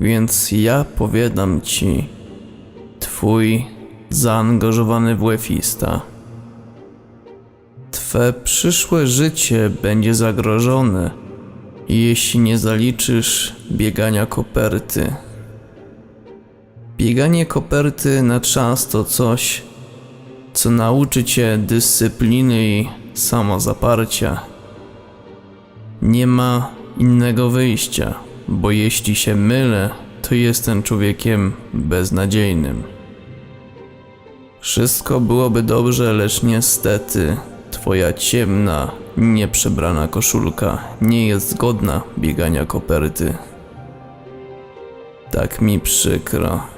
Więc ja powiadam ci, twój zaangażowany WF-ista. Twe przyszłe życie będzie zagrożone, jeśli nie zaliczysz biegania koperty. Bieganie koperty na czas to coś, co nauczy cię dyscypliny i samozaparcia. Nie ma innego wyjścia, bo jeśli się mylę, to jestem człowiekiem beznadziejnym. Wszystko byłoby dobrze, lecz niestety twoja ciemna, nieprzebrana koszulka nie jest godna biegania koperty. Tak mi przykro.